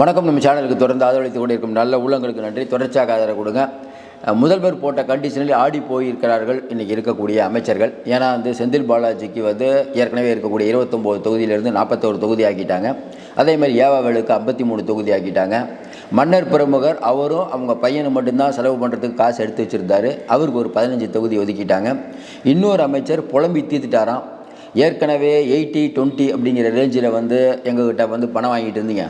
வணக்கம் நம்ம சேனலுக்கு தொடர்ந்து ஆதரவளித்து கொண்டிருக்கும் நல்ல உள்ளங்களுக்கு நன்றி. தொடர்ச்சியாக ஆதரவு கொடுங்க. முதல்வர் போட்ட கண்டிஷனில் ஆடி போயிருக்கிறார்கள் இன்றைக்கி இருக்கக்கூடிய அமைச்சர்கள். ஏன்னா வந்து செந்தில் பாலாஜிக்கு வந்து ஏற்கனவே இருக்கக்கூடிய இருபத்தொம்போது தொகுதியிலிருந்து நாற்பத்தோரு தொகுதி ஆக்கிட்டாங்க. அதேமாதிரி ஏவாவேலுக்கு ஐம்பத்தி மூணு தொகுதி ஆக்கிட்டாங்க. மன்னர் பிரமுகர் அவரும் அவங்க பையனை மட்டும்தான் செலவு பண்ணுறதுக்கு காசு எடுத்து வச்சுருந்தாரு. அவருக்கு ஒரு பதினஞ்சு தொகுதி ஒதுக்கிட்டாங்க. இன்னொரு அமைச்சர் புலம்பி தீர்த்துட்டாராம். ஏற்கனவே எயிட்டி டுவெண்ட்டி அப்படிங்கிற ரேஞ்சில் வந்து எங்ககிட்ட வந்து பணம் வாங்கிட்டு இருந்தீங்க.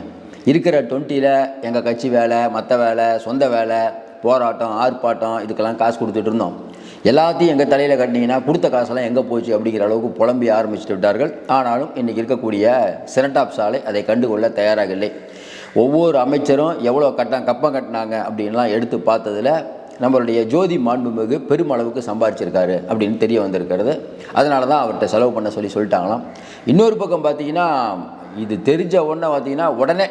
இருக்கிற டுவெண்ட்டியில் எங்கள் கட்சி வேலை மற்ற வேலை சொந்த வேலை போராட்டம் ஆர்ப்பாட்டம் இதுக்கெல்லாம் காசு கொடுத்துட்டு இருந்தோம். எல்லாத்தையும் எங்கள் தலையில் கட்டினீங்கன்னா கொடுத்த காசெல்லாம் எங்கே போச்சு அப்படிங்கிற அளவுக்கு புலம்பி ஆரம்பிச்சுட்டு விட்டார்கள். ஆனாலும் இன்றைக்கி இருக்கக்கூடிய செனட்டாப் சாலை அதை கண்டுகொள்ள தயாராக இல்லை. ஒவ்வொரு அமைச்சரும் எவ்வளோ கட்டம் கப்பம் கட்டினாங்க அப்படின்லாம் எடுத்து பார்த்ததில் நம்மளுடைய ஜோதி மாண்புமிகு பெருமளவுக்கு சம்பாரிச்சிருக்காரு அப்படின்னு தெரிய வந்திருக்கிறது. அதனால தான் அவர்கிட்ட செலவு பண்ண சொல்லி சொல்லிட்டாங்களாம். இன்னொரு பக்கம் பார்த்தீங்கன்னா இது தெரிஞ்ச உடனே பார்த்தீங்கன்னா உடனே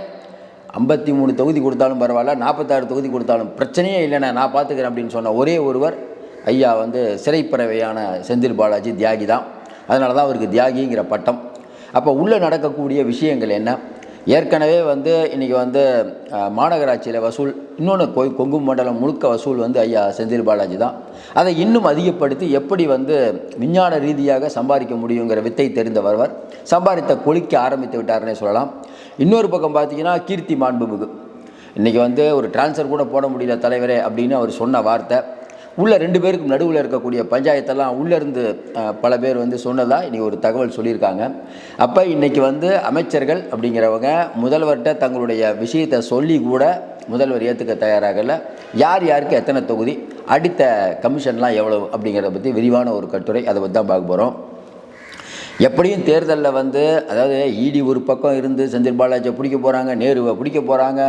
ஐம்பத்தி மூணு தொகுதி கொடுத்தாலும் பரவாயில்ல நாற்பத்தாறு தொகுதி கொடுத்தாலும் பிரச்சனையே இல்லைண்ணே நான் பார்த்துக்கிறேன் அப்படின்னு சொன்ன ஒரே ஒருவர் ஐயா வந்து சிறைப்பறவையான செந்தில் பாலாஜி தியாகி தான் அதனால தான் அவருக்கு தியாகிங்கிற பட்டம். அப்போ உள்ளே நடக்கக்கூடிய விஷயங்கள் என்ன? ஏற்கனவே வந்து இன்றைக்கி வந்து மாநகராட்சியில் வசூல் இன்னொன்று கொய் கொங்கு மண்டலம் முழுக்க வசூல் வந்து ஐயா செந்தில் பாலாஜி தான். அதை இன்னும் அதிகப்படுத்தி எப்படி வந்து விஞ்ஞான ரீதியாக சம்பாதிக்க முடியுங்கிற வித்தை தெரிந்த ஒருவர் சம்பாதித்த கொளிக்க ஆரம்பித்து விட்டார்னே சொல்லலாம். இன்னொரு பக்கம் பார்த்தீங்கன்னா கீர்த்தி மாண்புமிகு. இன்றைக்கி வந்து ஒரு டிரான்ஸ்ஃபர் கூட போட முடியல தலைவரே அப்படின்னு அவர் சொன்ன வார்த்தை. உள்ள ரெண்டு பேருக்கும் நடுவில் இருக்கக்கூடிய பஞ்சாயத்தெல்லாம் உள்ளேருந்து பல பேர் வந்து சொன்னதாக இன்றைக்கி ஒரு தகவல் சொல்லியிருக்காங்க. அப்போ இன்றைக்கி வந்து அமைச்சர்கள் அப்படிங்கிறவங்க முதல்வர்கிட்ட தங்களுடைய விஷயத்தை சொல்லி கூட முதல்வர் ஏற்றுக்க தயாராகல. யார் யாருக்கு எத்தனை தொகுதி அடுத்த கமிஷன்லாம் எவ்வளவு அப்படிங்கிறத பற்றி விரிவான ஒரு கட்டுரை அதை பற்றி தான் பார்க்க போகிறோம் எப்படியும் தேர்தலில் வந்து அதாவது இடி ஒரு பக்கம் இருந்து செந்தில் பாலாஜியை பிடிக்க போகிறாங்க நேருவை பிடிக்க போகிறாங்க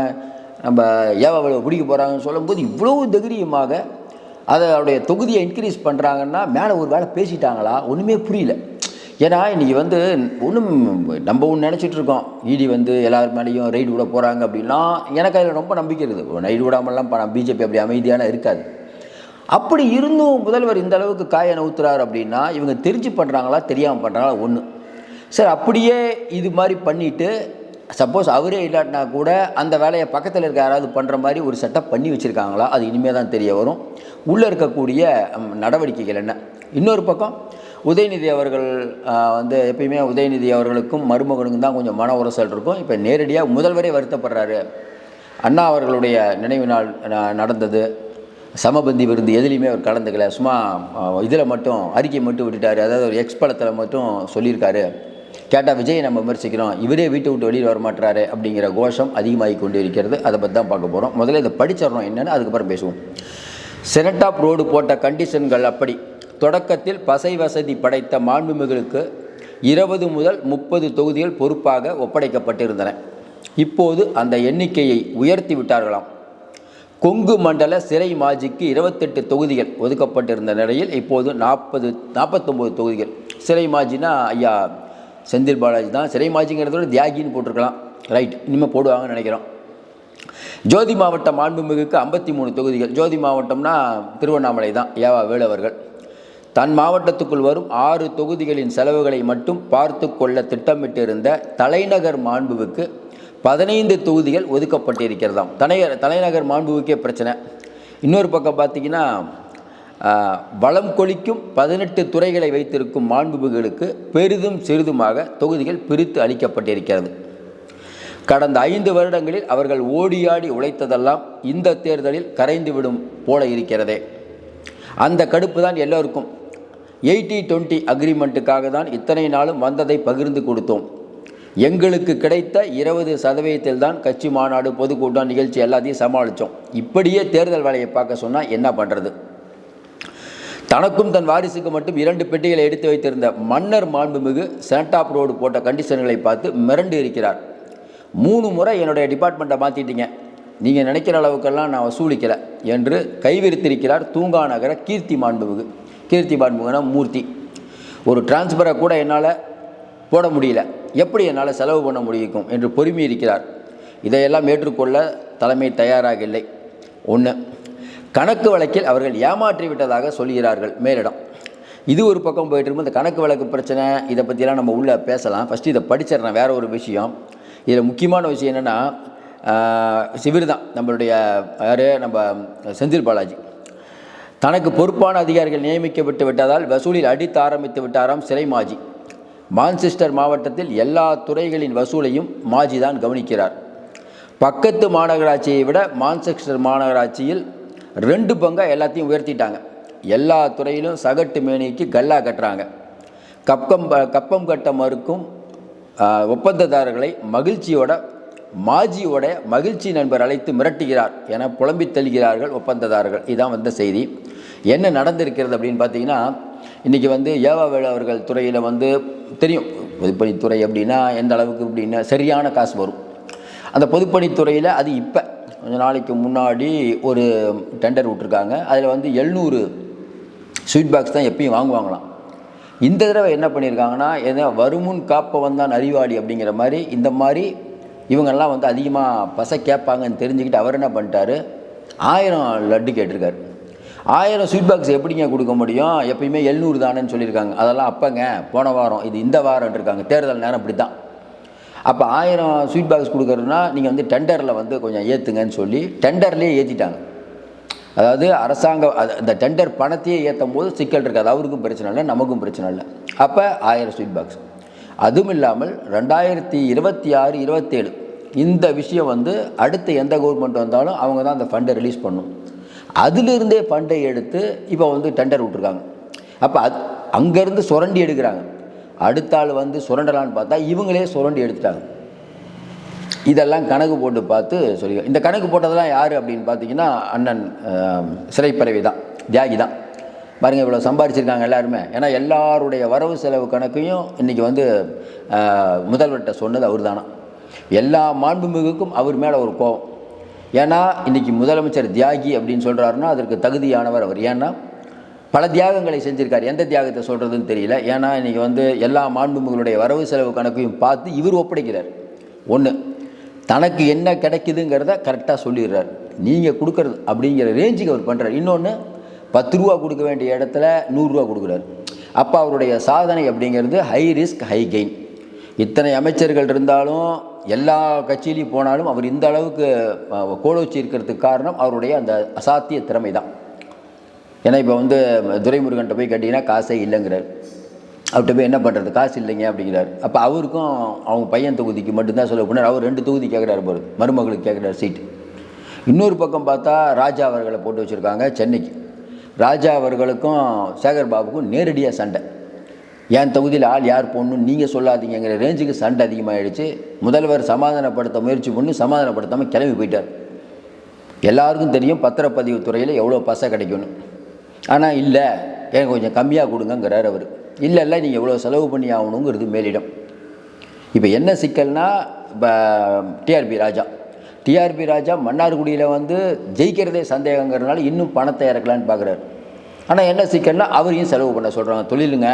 நம்ம ஏவாவை பிடிக்க போகிறாங்கன்னு சொல்லும்போது இவ்வளவு தைரியமாக அதோடைய தொகுதியை இன்க்ரீஸ் பண்ணுறாங்கன்னா மேலே ஒரு வேலை பேசிட்டாங்களா? ஒன்றுமே புரியல. ஏன்னா இன்றைக்கி வந்து ஒன்றும் நம்ம ஒன்று நினச்சிட்டு இருக்கோம். இடி வந்து எல்லார் மேலேயும் ரைடு விட போகிறாங்க அப்படின்னா எனக்கு அதில் ரொம்ப நம்பிக்கை இருக்குது. ரைடு விடாமலாம் பிஜேபி அப்படி அமைதியான இருக்காது. அப்படி இருந்தும் முதல்வர் இந்த அளவுக்கு காய நவுத்துறாரு அப்படின்னா இவங்க தெரிஞ்சு பண்ணுறாங்களா தெரியாமல் பண்ணுறாங்களா ஒன்று சார் அப்படியே இது மாதிரி பண்ணிவிட்டு சப்போஸ் அவரே இல்லாட்டினா கூட அந்த வேலையை பக்கத்தில் இருக்க யாராவது பண்ணுற மாதிரி ஒரு செட்டப் பண்ணி வச்சுருக்காங்களா? அது இனிமேல் தான் தெரிய வரும். உள்ளே இருக்கக்கூடிய நடவடிக்கைகள் என்ன? இன்னொரு பக்கம் உதயநிதி அவர்கள் வந்து எப்பயுமே உதயநிதி அவர்களுக்கும் மருமகனுக்கும் தான் கொஞ்சம் மன உரசல் இருக்கும். இப்போ நேரடியாக முதல்வரே வருத்தப்படுறாரு. அண்ணா அவர்களுடைய நினைவு நாள் நடந்தது. சமபந்தி விருந்து எதுலேயுமே அவர் கலந்துக்கல. சும்மா இதில் மட்டும் அறிக்கை மட்டும் விட்டுட்டார். அதாவது ஒரு எக்ஸ் படத்தில் மட்டும் சொல்லியிருக்காரு. கேட்டால் விஜயை நம்ம விமர்சிக்கிறோம். இவரே வீட்டை விட்டு வெளியில் வரமாட்டாரு அப்படிங்கிற கோஷம் அதிகமாகி கொண்டு இருக்கிறது அதை பற்றி தான் பார்க்க போகிறோம் முதல்ல இதை படிச்சிடறோம் என்னென்னு அதுக்கப்புறம் பேசுவோம். செனட்டாப் ரோடு போட்ட கண்டிஷன்கள் அப்படி. தொடக்கத்தில் பசை வசதி படைத்த மாண்புமிகளுக்கு இருபது முதல் முப்பது தொகுதிகள் பொறுப்பாக ஒப்படைக்கப்பட்டிருந்தன. இப்போது அந்த எண்ணிக்கையை உயர்த்தி விட்டார்களாம். கொங்கு மண்டல சிறை மாஜிக்கு இருபத்தெட்டு தொகுதிகள் ஒதுக்கப்பட்டிருந்த நிலையில் இப்போது நாற்பது நாற்பத்தொம்பது தொகுதிகள். சிறை மாஜினா ஐயா செந்தில் பாலாஜி தான் சிறை மாஜிங்கிறதோட தியாகின்னு போட்டிருக்கலாம். ரைட் இனிமேல் போடுவாங்கன்னு நினைக்கிறோம். ஜோதி மாவட்டம் மாண்புமிகுக்கு ஐம்பத்தி மூணு தொகுதிகள். ஜோதி மாவட்டம்னா திருவண்ணாமலை தான் ஏவா வேலவர்கள் தன் மாவட்டத்துக்குள் வரும் ஆறு தொகுதிகளின் செலவுகளை மட்டும் பார்த்து கொள்ள திட்டமிட்டிருந்த தலைநகர் மாண்புவுக்கு பதினைந்து தொகுதிகள் ஒதுக்கப்பட்டிருக்கிறதாம். தலைநகர் தலைநகர் மாண்புவுக்கே பிரச்சனை. இன்னொரு பக்கம் பார்த்தீங்கன்னா வளம் கொளிக்கும் பதினெட்டு துறைகளை வைத்திருக்கும் மாண்புமிகளுக்கு பெரிதும் சிறிதுமாக தொகுதிகள் பிரித்து அளிக்கப்பட்டிருக்கிறது. கடந்த ஐந்து வருடங்களில் அவர்கள் ஓடியாடி உழைத்ததெல்லாம் இந்த தேர்தலில் கரைந்துவிடும் போல இருக்கிறதே. அந்த கடுப்பு தான் எல்லோருக்கும். எயிட்டி டுவெண்ட்டி அக்ரிமெண்ட்டுக்காக தான் இத்தனை நாளும் வந்ததை பகிர்ந்து கொடுத்தோம். எங்களுக்கு கிடைத்த இருபது சதவீதத்தில் தான் கட்சி மாநாடு பொதுக்கூட்டம் நிகழ்ச்சி எல்லாத்தையும் சமாளித்தோம். இப்படியே தேர்தல் வேலையை பார்க்க சொன்னால் என்ன பண்ணுறது தனக்கும் தன் வாரிசுக்கு மட்டும் இரண்டு பெட்டிகளை எடுத்து வைத்திருந்த மன்னர் மாண்புமிகு சேண்டாப் ரோடு போட்ட கண்டிஷன்களை பார்த்து மிரண்டு இருக்கிறார். மூணு முறை என்னுடைய டிபார்ட்மெண்ட்டை மாற்றிட்டீங்க நீங்கள் நினைக்கிற அளவுக்கெல்லாம் நான் வசூலிக்கலை என்று கைவிரித்திருக்கிறார் தூங்கா நகர கீர்த்தி மாண்புமிகு. கீர்த்தி மாண்புமிகுனா மூர்த்தி. ஒரு டிரான்ஸ்பரை கூட என்னால் போட முடியல. எப்படி என்னால் செலவு பண்ண முடியும் என்று பொறுமையிருக்கிறார் இதையெல்லாம் ஏற்றுக்கொள்ள தலைமை தயாராக இல்லை. ஒன்று கணக்கு வழக்கில் அவர்கள் ஏமாற்றி விட்டதாக சொல்கிறார்கள் மேலிடம். இது ஒரு பக்கம் போயிட்டு இருக்கும். இந்த கணக்கு வழக்கு பிரச்சனை இதை பற்றிலாம் நம்ம உள்ளே பேசலாம். ஃபஸ்ட்டு இதை படிச்சிடறேன். வேற ஒரு விஷயம். இதில் முக்கியமான விஷயம் என்னென்னா சிவிர் தான். நம்மளுடைய யார்? நம்ம செந்தில் பாலாஜி. தனக்கு பொறுப்பான அதிகாரிகள் நியமிக்கப்பட்டு விட்டதால் வசூலில் அடித்து ஆரம்பித்து விட்டாராம் சிறை மாஜி. மான்செஸ்டர் மாவட்டத்தில் எல்லா துறைகளின் வசூலையும் மாஜி தான் கவனிக்கிறார். பக்கத்து மாநகராட்சியை விட மான்செஸ்டர் மாநகராட்சியில் ரெண்டு பங்காக எல்லாத்தையும் உயர்த்திட்டாங்க. எல்லா துறையிலும் சகட்டு மேனிக்கு கல்லா கட்டுறாங்க. கப்பம் கப்பம் கட்ட மறுக்கும் ஒப்பந்ததாரர்களை மகிழ்ச்சியோட மாஜியோட மகிழ்ச்சி நண்பர் அழைத்து மிரட்டுகிறார் என புலம்பி தெளிகிறார்கள் ஒப்பந்ததாரர்கள். இதான் வந்த செய்தி. என்ன நடந்திருக்கிறது அப்படின்னு பார்த்தீங்கன்னா இன்றைக்கி வந்து ஏவாவேலு அவர்கள் துறையில் வந்து தெரியும். பொதுப்பணித்துறை அப்படின்னா எந்த அளவுக்கு அப்படின்னா சரியான காசு வரும். அந்த பொதுப்பணித்துறையில் அது இப்போ கொஞ்ச நாளைக்கு முன்னாடி ஒரு டெண்டர் விட்டுருக்காங்க. அதில் வந்து எழுநூறு ஸ்வீட் பாக்ஸ் தான் எப்பயும் வாங்குவாங்களாம். இந்த தடவை என்ன பண்ணியிருக்காங்கன்னா எதோ வருமுன் காப்பவன் தான் அறிவாளி அப்படிங்கிற மாதிரி இந்த மாதிரி இவங்கெல்லாம் வந்து அதிகமாக பசை கேட்பாங்கன்னு தெரிஞ்சுக்கிட்டு அவர் என்ன பண்ணிட்டாரு? ஆயிரம் லட்டு கேட்டிருக்காரு. ஆயிரம் ஸ்வீட் பாக்ஸ் எப்படிங்க கொடுக்க முடியும்? எப்பயுமே எழுநூறு தானேன்னு சொல்லியிருக்காங்க. அதெல்லாம் அப்போங்க போன வாரம் இது இந்த வாரம் இருக்காங்க தேர்தல் நேரம் இப்படி தான் அப்போ ஆயிரம் ஸ்வீட் பாக்ஸ் கொடுக்குறதுனா நீங்கள் வந்து டெண்டரில் வந்து கொஞ்சம் ஏற்றுங்கன்னு சொல்லி டெண்டர்லேயே ஏற்றிட்டாங்க அதாவது அரசாங்கம் அந்த டெண்டர் பணத்தையே ஏற்றும் போது சிக்கல் இருக்காது அவருக்கும் பிரச்சனை இல்லை நமக்கும் பிரச்சனை இல்லை. அப்போ ஆயிரம் ஸ்வீட் பாக்ஸ் அதுவும் இல்லாமல் ரெண்டாயிரத்தி இருபத்தி ஆறு இருபத்தேழு இந்த விஷயம் வந்து அடுத்து எந்த கவர்மெண்ட் வந்தாலும் அவங்க தான் அந்த ஃபண்டை ரிலீஸ் பண்ணும். அதிலிருந்தே ஃபண்டை எடுத்து இப்போ வந்து டெண்டர் விட்ருக்காங்க அப்போ அது அங்கேருந்து சுரண்டி எடுக்கிறாங்க. அடுத்த ஆள் வந்து சுரண்டலான்னு பார்த்தா இவங்களே சுரண்டி எடுத்துட்டாங்க. இதெல்லாம் கணக்கு போட்டு பார்த்து சொல்லி இந்த கணக்கு போட்டதெல்லாம் யார் அப்படின்னு பார்த்தீங்கன்னா அண்ணன் சிறைப்பறவை தான் தியாகி தான் பாருங்கள் இவ்வளோ சம்பாரிச்சிருக்காங்க எல்லாருமே. ஏன்னா எல்லாருடைய வரவு செலவு கணக்கையும் இன்றைக்கி வந்து முதல்வர்கிட்ட சொன்னது அவர் தானா எல்லா மாண்புமிகுக்கும் அவர் மேலே ஒரு கோபம். ஏன்னா இன்றைக்கி முதலமைச்சர் தியாகி அப்படின்னு சொல்கிறாருன்னா அதற்கு தகுதியானவர் அவர். ஏன்னா பல தியாகங்களை செஞ்சிருக்கார். எந்த தியாகத்தை சொல்கிறதுன்னு தெரியல. ஏன்னா இன்றைக்கி வந்து எல்லா மாண்புமிகளுடைய வரவு செலவு கணக்கையும் பார்த்து இவர் ஒப்படைக்கிறார். ஒன்று தனக்கு என்ன கிடைக்குதுங்கிறத கரெக்டாக சொல்லிடுறார். நீங்கள் கொடுக்குறது அப்படிங்கிற ரேஞ்சுக்கு அவர் பண்ணுறார் இன்னொன்று பத்து ரூபா கொடுக்க வேண்டிய இடத்துல நூறுரூவா கொடுக்குறாரு. அப்போ அவருடைய சாதனை அப்படிங்கிறது ஹை ரிஸ்க் ஹை கெயின் இத்தனை அமைச்சர்கள் இருந்தாலும் எல்லா கட்சியிலையும் போனாலும் அவர் இந்த அளவுக்கு அஹ், கோலோச்சி இருக்கிறதுக்கு காரணம் அவருடைய அந்த அசாத்திய திறமை தான் ஏன்னா இப்போ வந்து துரைமுருகன்ட்ட போய் கேட்டிங்கன்னா காசே இல்லைங்கிறார். அவர்கிட்ட போய் என்ன பண்ணுறது காசு இல்லைங்க அப்படிங்கிறார். அப்போ அவருக்கும் அவங்க பையன் தொகுதிக்கு மட்டும்தான் சொல்ல போனார். அவர் ரெண்டு தொகுதி கேட்குறாரு போகிறது மருமகளுக்கு கேட்குறாரு சீட்டு. இன்னொரு பக்கம் பார்த்தா ராஜா அவர்களை போட்டு வச்சுருக்காங்க சென்னைக்கு. ராஜா அவர்களுக்கும் சேகர் பாபுக்கும் நேரடியாக சண்டை. என் தொகுதியில் ஆள் யார் போடணும்னு நீங்கள் சொல்லாதீங்கிற ரேஞ்சுக்கு சண்டை அதிகமாகிடுச்சு முதல்வர் சமாதானப்படுத்த முயற்சி பண்ணி சமாதானப்படுத்தாமல் கிளம்பி போயிட்டார். எல்லாருக்கும் தெரியும் பத்திரப்பதிவு துறையில் எவ்வளோ பசை கிடைக்கும்னு. ஆனால் இல்லை. எனக்கு கொஞ்சம் கம்மியாக கொடுங்கங்கிறார் அவர். இல்லை இல்லை நீங்கள் எவ்வளோ செலவு பண்ணி ஆகணுங்கிறது மேலிடம். இப்போ என்ன சிக்கல்னால் இப்போ டிஆர்பி ராஜா. டிஆர்பி ராஜா மன்னார்குடியில் வந்து ஜெயிக்கிறதே சந்தேகங்கிறதுனால இன்னும் பணத்தை இறக்கலான்னு பார்க்குறாரு ஆனால் என்ன சிக்கல்னா அவரையும் செலவு பண்ண சொல்கிறாங்க தொழிலுங்க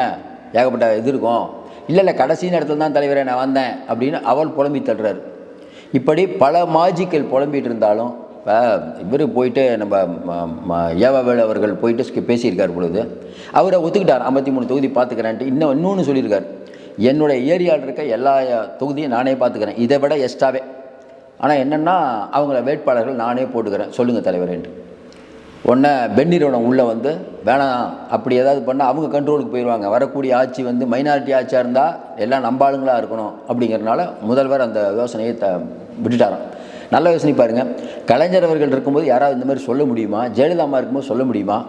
ஏகப்பட்ட இது இருக்கும். இல்லை இல்லை கடைசி நேரத்தில் தான் தலைவரை நான் வந்தேன் அப்படின்னு அவள் புலம்பி தள்ளுறாரு. இப்படி பல மாஜிக்கள் புலம்பிட்டு இருந்தாலும் இப்போ இவர் போயிட்டு நம்ம ஏவாவேல் அவர்கள் போயிட்டு பேசியிருக்கார் பொழுது அவரை ஒத்துக்கிட்டார். ஐம்பத்தி மூணு தொகுதி பார்த்துக்கிறேன்ட்டு இன்னும் இன்னொன்று சொல்லியிருக்கார். என்னுடைய ஏரியாவில் இருக்க எல்லா தொகுதியும் நானே பார்த்துக்கிறேன். இதை விட எக்ஸ்ட்ராவே ஆனால் என்னென்னா அவங்கள வேட்பாளர்கள் நானே போட்டுக்கிறேன். சொல்லுங்கள் தலைவரேன்ட்டு. உடனே பெண்ணிறுவனம் உள்ளே வந்து வேணாம். அப்படி ஏதாவது பண்ணால் அவங்க கண்ட்ரோலுக்கு போயிடுவாங்க வரக்கூடிய ஆட்சி வந்து மைனாரிட்டி ஆட்சியாக இருந்தால் எல்லாம் நம்பாளுங்களாக இருக்கணும். அப்படிங்கிறனால முதல்வர் அந்த யோசனையை த விட்டுட்டாராம். நல்ல யோசனை பாருங்கள் கலைஞர் அவர்கள் இருக்கும்போது யாராவது இந்த மாதிரி சொல்ல முடியுமா? ஜெயலலிதா அம்மா இருக்கும்போது சொல்ல முடியுமா?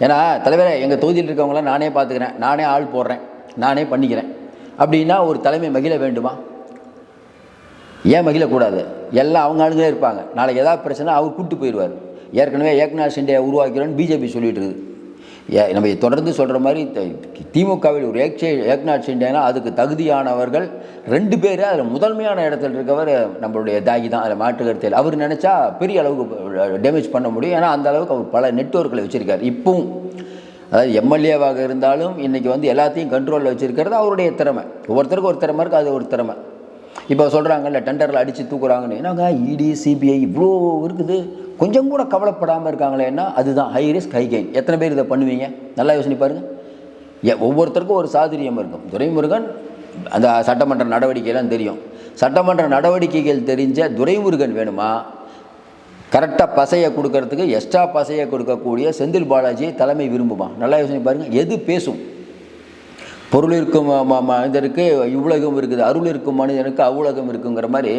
ஏன்னா தலைவரே எங்கள் தொகுதியில் இருக்கவங்களாம் நானே பார்த்துக்கிறேன். நானே ஆள் போடுறேன். நானே பண்ணிக்கிறேன். அப்படின்னா ஒரு தலைமை மகிழ வேண்டுமா? ஏன் மகிழக்கூடாது? எல்லாம் அவங்க ஆளுங்களே இருப்பாங்க. நாளைக்கு ஏதாவது பிரச்சனை அவர் கூப்பிட்டு போயிடுவார். ஏற்கனவே ஏக்நாத் ஷிண்டே உருவாக்கிறோன்னு பிஜேபி சொல்லிட்டு இருக்குது. நம்ம தொடர்ந்து சொல்கிற மாதிரி தி- திமுகவில் ஒரு ஏக்ஷே ஏக்நாத் ஷிண்டேனா அதுக்கு தகுதியானவர்கள் ரெண்டு பேர் அதில் முதன்மையான இடத்துல இருக்கவர் நம்மளுடைய தாகி தான். அதில் மாற்று கருத்தில் அவர் நினச்சா பெரிய அளவுக்கு டேமேஜ் பண்ண முடியும். ஏன்னா அந்த அளவுக்கு அவர் பல நெட்வொர்க்கில் வச்சுருக்கார். இப்பவும் அதாவது எம்எல்ஏவாக இருந்தாலும் இன்றைக்கி வந்து எல்லாத்தையும் கண்ட்ரோலில் வச்சுருக்கிறது அவருடைய திறமை. ஒவ்வொருத்தருக்கும் ஒரு திறமை இருக்குது அது ஒரு திறமை. இப்போ சொல்கிறாங்கல்ல டெண்டரில் அடித்து தூக்குறாங்கன்னு. என்னங்க இடி சிபிஐ இவ்வளோ இருக்குது? கொஞ்சம் கூட கவலைப்படாமல் இருக்காங்களேன்னா அதுதான் ஹை ரிஸ்க் ஹை கெயின் எத்தனை பேர் இதை பண்ணுவீங்க? நல்லா யோசனை பாருங்கள் ஒவ்வொருத்தருக்கும் ஒரு சாதுரியம் இருக்கும். துரைமுருகன் அந்த சட்டமன்ற நடவடிக்கையெல்லாம் தெரியும். சட்டமன்ற நடவடிக்கைகள் தெரிஞ்ச துரைமுருகன் வேணுமா? கரெக்டாக பசையை கொடுக்கறதுக்கு எக்ஸ்ட்ரா பசையை கொடுக்கக்கூடிய செந்தில் பாலாஜியை தலைமை விரும்புமா? நல்லா யோசனை பாருங்கள் எது பேசும்? பொருள் இருக்கும் மனிதருக்கு இவ்வுலகம் இருக்குது அருள் இருக்கும் மனிதனுக்கு அவ்வுலகம் இருக்குங்கிற மாதிரி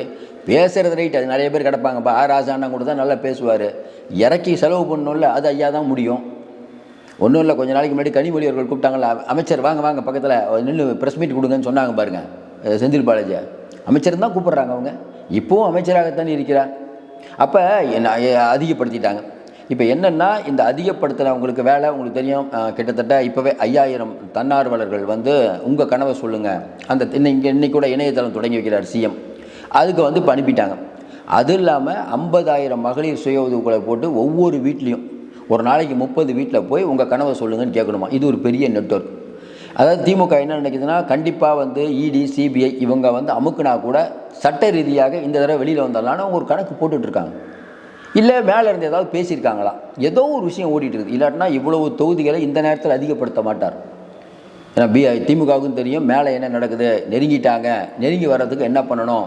பேசுகிறது ரைட் அது. நிறைய பேர் கிடப்பாங்கப்பா ஆர் ராசாண்ணா கூட தான் நல்லா பேசுவார். இறக்கி செலவு பண்ணணும்ல அது ஐயா தான் முடியும். ஒன்றும் இல்லை கொஞ்ச நாளைக்கு முன்னாடி கனிமொழி அவர்கள் கூப்பிட்டாங்கல்ல அமைச்சர் வாங்க வாங்க பக்கத்தில் நின்று ப்ரெஸ் மீட் கொடுங்கன்னு சொன்னாங்க பாருங்கள் செந்தில் பாலாஜி அமைச்சர் தான் கூப்பிட்றாங்க அவங்க. இப்போவும் அமைச்சராகத்தானே இருக்கிறார். அப்போ என்ன அதிகப்படுத்திட்டாங்க. இப்போ என்னென்னா இந்த அதிகப்படுத்தினவங்களுக்கு வேலை உங்களுக்கு தெரியும். கிட்டத்தட்ட இப்போவே ஐயாயிரம் தன்னார்வலர்கள் வந்து உங்கள் கனவை சொல்லுங்கள் அந்த இன்னைக்கு இன்னைக்கு கூட இணையதளம் தொடங்கி வைக்கிறார் சிஎம் அதுக்கு வந்து இப்போ அனுப்பிட்டாங்க அது இல்லாமல் ஐம்பதாயிரம் மகளிர் சுய உதவிக்குழு போட்டு ஒவ்வொரு வீட்லேயும் ஒரு நாளைக்கு முப்பது வீட்டில் போய் உங்கள் கனவை சொல்லுங்கன்னு கேட்கணுமா? இது ஒரு பெரிய நெட்வொர்க். அதாவது திமுக என்ன நினைக்குதுன்னா கண்டிப்பாக வந்து இடி சிபிஐ இவங்க வந்து அமுக்குனா கூட சட்ட ரீதியாக இந்த தடவை வெளியில் வந்தாலும் அவங்க ஒரு கணக்கு போட்டுட்ருக்காங்க இல்லை மேலே இருந்து ஏதாவது பேசியிருக்காங்களா? ஏதோ ஒரு விஷயம் ஓடிட்டு இருக்குது. இல்லாட்டினா இவ்வளவு தொகுதிகளை இந்த நேரத்தில் அதிகப்படுத்த மாட்டார். ஏன்னா பி திமுகவுக்கும் தெரியும் மேலே என்ன நடக்குது? நெருங்கிட்டாங்க. நெருங்கி வர்றதுக்கு என்ன பண்ணணும்?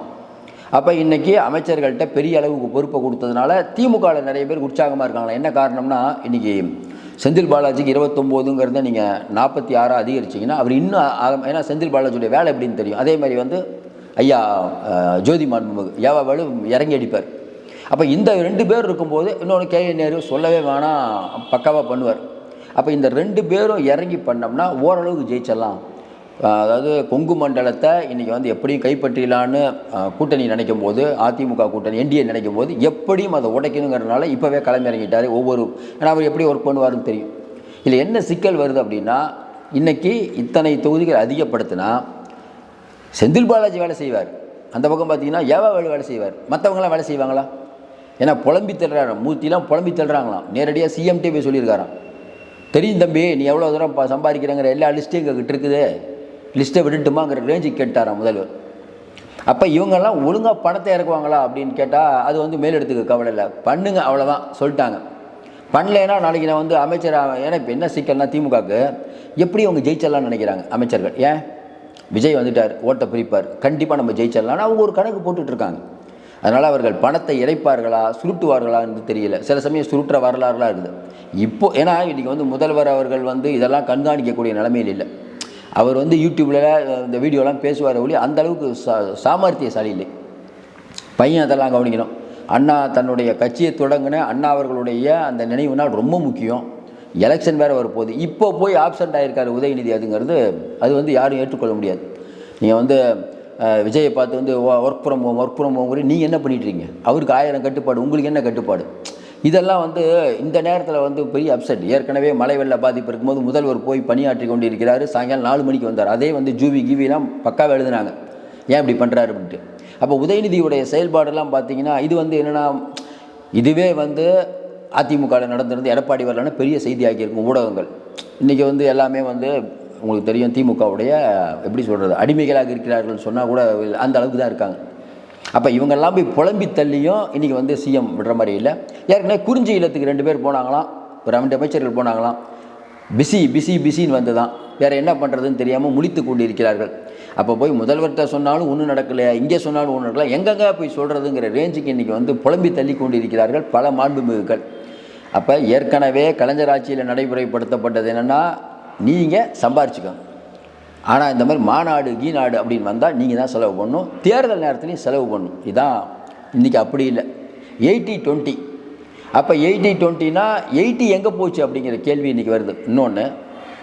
அப்போ இன்றைக்கி அமைச்சர்கள்ட்ட பெரிய அளவுக்கு பொறுப்பை கொடுத்ததுனால திமுகவில் நிறைய பேர் உற்சாகமாக இருக்காங்களா? என்ன காரணம்னா இன்றைக்கி செந்தில் பாலாஜிக்கு இருபத்தொம்போதுங்கிறத நீங்கள் நாற்பத்தி ஆறாக அதிகரிச்சிங்கன்னா அவர் இன்னும் ஆக- ஏன்னா செந்தில் பாலாஜியுடைய வேலை எப்படின்னு தெரியும். அதே மாதிரி வந்து ஐயா ஜோதி மாண்புமிகு ஏவா வேலு இறங்கி அடிப்பார் அப்போ இந்த ரெண்டு பேர் இருக்கும்போது இன்னொன்று கே என் நேரு சொல்லவே வேணாம் பக்காவாக பண்ணுவார். அப்போ இந்த ரெண்டு பேரும் இறங்கி பண்ணோம்னா ஓரளவுக்கு ஜெயிச்சிடலாம். அதாவது கொங்கு மண்டலத்தை இன்றைக்கி வந்து எப்படியும் கைப்பற்றிடலான்னு கூட்டணி நினைக்கும் போது அதிமுக கூட்டணி என்டிஏ நினைக்கும் போது எப்படியும் அதை உடைக்கணுங்கிறதுனால இப்போவே களமிறங்கிட்டார் ஒவ்வொரு ஏன்னா அவர் எப்படி ஒர்க் பண்ணுவார்னு தெரியும். இதில் என்ன சிக்கல் வருது அப்படின்னா இன்றைக்கி இத்தனை தொகுதிகள் அதிகப்படுத்தினா செந்தில் பாலாஜி வேலை செய்வார். அந்த பக்கம் பார்த்தீங்கன்னா ஏவா வேலை செய்வார். மற்றவங்களாம் வேலை செய்வாங்களா? ஏன்னா புலம்பி தள்ளுறாரு மூர்த்திலாம் புலம்பி தள்ளுறாங்களாம். நேரடியாக சிஎம்டே போய் சொல்லியிருக்காராம். தெரியும் தம்பி நீ எவ்வளோ தூரம் சம்பாதிக்கிறேங்கிற எல்லா லிஸ்ட்டையும் எங்ககிட்ட இருக்குது. லிஸ்ட்டை விட்டுட்டுமாங்கிற ரேஞ்சுக்கு கேட்டாராம் முதல்வர். அப்போ இவங்கெல்லாம் ஒழுங்காக பணத்தை இறக்குவாங்களா அப்படின்னு கேட்டால் அது வந்து மேலெடுத்துக்க கவலை இல்லை. பண்ணுங்க அவ்வளோதான் சொல்லிட்டாங்க. பண்ணலைன்னா நாளைக்கு நான் வந்து அமைச்சர் ஏன்னா இப்போ என்ன சிக்கல்னா திமுகவுக்கு எப்படி அவங்க ஜெயிச்சிடலாம்னு நினைக்கிறாங்க அமைச்சர்கள்? ஏன்? விஜய் வந்துட்டார் ஓட்டை பிரிப்பார். கண்டிப்பாக நம்ம ஜெயிச்சிடலாம்னு அவங்க ஒரு கணக்கு போட்டுட்ருக்காங்க அதனால் அவர்கள் பணத்தை இறைப்பார்களா சுருட்டுவார்களான்னு தெரியல. சில சமயம் சுருட்டுற வரலாறுலாம் இருக்குது. இப்போ ஏன்னா இன்றைக்கி வந்து முதல்வர் அவர்கள் வந்து இதெல்லாம் கண்காணிக்கக்கூடிய நிலைமையில் இல்லை. அவர் வந்து யூடியூப்பில் இந்த வீடியோலாம் பேசுவார் ஒளி அந்த அளவுக்கு சா சாமர்த்தியசாலி இல்லை பையன் அதெல்லாம் கவனிக்கணும். அண்ணா தன்னுடைய கட்சியை தொடங்கின அண்ணா அவர்களுடைய அந்த நினைவு நாள் ரொம்ப முக்கியம். எலெக்ஷன் வேறு வரப்போகுது இப்போ போய் ஆப்சண்ட் ஆகிருக்காரு உதயநிதி அதுங்கிறது அது வந்து யாரும் ஏற்றுக்கொள்ள முடியாது. நீங்கள் வந்து விஜயை பார்த்து வந்து work from home work from home நீங்கள் என்ன பண்ணிட்டுருக்கீங்க? அவருக்கு ஆயிரம் கட்டுப்பாடு உங்களுக்கு என்ன கட்டுப்பாடு? இதெல்லாம் வந்து இந்த நேரத்தில் வந்து பெரிய அப்செட் ஏற்கனவே மழை வெள்ள பாதிப்பு இருக்கும்போது முதல்வர் போய் பணியாற்றி கொண்டு இருக்கிறார் சாயங்காலம் நாலு மணிக்கு வந்தார். அதே வந்து ஜூவி கிவிலாம் பக்காவாக எழுதுனாங்க. ஏன் இப்படி பண்ணுறாரு அப்படின்ட்டு. அப்போ உதயநிதியுடைய செயல்பாடெல்லாம் பார்த்தீங்கன்னா இது வந்து என்னென்னா இதுவே வந்து அதிமுகவில் நடந்திருந்து எடப்பாடி வரலன்னா பெரிய செய்தியாக்கியிருக்கும் ஊடகங்கள். இன்றைக்கி வந்து எல்லாமே வந்து உங்களுக்கு தெரியும் திமுகவுடைய எப்படி சொல்கிறது அடிமைகளாக இருக்கிறார்கள் சொன்னால் கூட அந்த அளவுக்கு தான் இருக்காங்க. அப்போ இவங்கெல்லாம் போய் புலம்பி தள்ளியும் இன்றைக்கி வந்து சிஎம் விடுற மாதிரி இல்லை. ஏற்கனவே குறிஞ்சி இல்லத்துக்கு ரெண்டு பேர் போனாங்களாம். ஒரு ரெண்டு அமைச்சர்கள் போனாங்களாம். பிஸி பிஸி பிஸின்னு வந்து தான் வேறு என்ன பண்ணுறதுன்னு தெரியாமல் முழித்து கொண்டு இருக்கிறார்கள் அப்போ போய் முதல்வர்கிட்ட சொன்னாலும் ஒன்றும் நடக்கலையா? இங்கே சொன்னாலும் ஒன்றும் நடக்கல எங்கெங்கே போய் சொல்கிறதுங்கிற ரேஞ்சுக்கு இன்றைக்கி வந்து புலம்பி தள்ளி கொண்டு இருக்கிறார்கள் பல மாண்புமிகுகள். அப்போ ஏற்கனவே கலைஞர் ஆட்சியில் நடைமுறைப்படுத்தப்பட்டது என்னென்னா நீங்கள் சம்பாரிச்சுக்கோங்க. ஆனால் இந்த மாதிரி மாநாடு கீநாடு அப்படின்னு வந்தால் நீங்கள் தான் செலவு பண்ணணும். தேர்தல் நேரத்துலையும் செலவு பண்ணணும். இதான் இன்றைக்கி அப்படி இல்லை. Eighty twenty. அப்போ எயிட்டி டுவெண்ட்டினா எயிட்டி எங்கே போச்சு அப்படிங்கிற கேள்வி இன்றைக்கி வருது. இன்னொன்று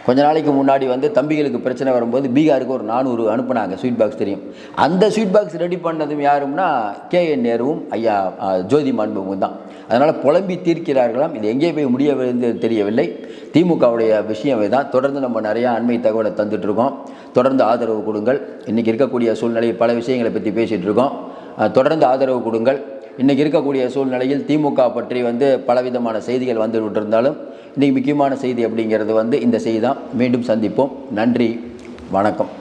கொஞ்ச நாளைக்கு முன்னாடி வந்து தம்பிகளுக்கு பிரச்சனை வரும்போது பீகாருக்கு ஒரு நானூறு அனுப்புனாங்க ஸ்வீட் பாக்ஸ் தெரியும். அந்த ஸ்வீட் பாக்ஸ் ரெடி பண்ணதும் யாரும்னா கே என் நேருவும் ஐயா ஜோதி மாண்புவும் தான். அதனால் புலம்பி தீர்க்கிறார்களாம். இது எங்கே போய் முடிய தெரியவில்லை. திமுகவுடைய விஷயம் தான் தொடர்ந்து நம்ம நிறையா அண்மை தகவலை தந்துட்டு இருக்கோம் தொடர்ந்து ஆதரவு கொடுங்கள். இன்றைக்கி இருக்கக்கூடிய சூழ்நிலையில் பல விஷயங்களை பற்றி பேசிகிட்டு இருக்கோம் தொடர்ந்து ஆதரவு கொடுங்கள். இன்றைக்கி இருக்கக்கூடிய சூழ்நிலையில் திமுக பற்றி வந்து பலவிதமான செய்திகள் வந்து விட்டிருந்தாலும் இன்றைக்கி முக்கியமான செய்தி அப்படிங்கிறது வந்து இந்த செய்தி தான் மீண்டும் சந்திப்போம். நன்றி. வணக்கம்.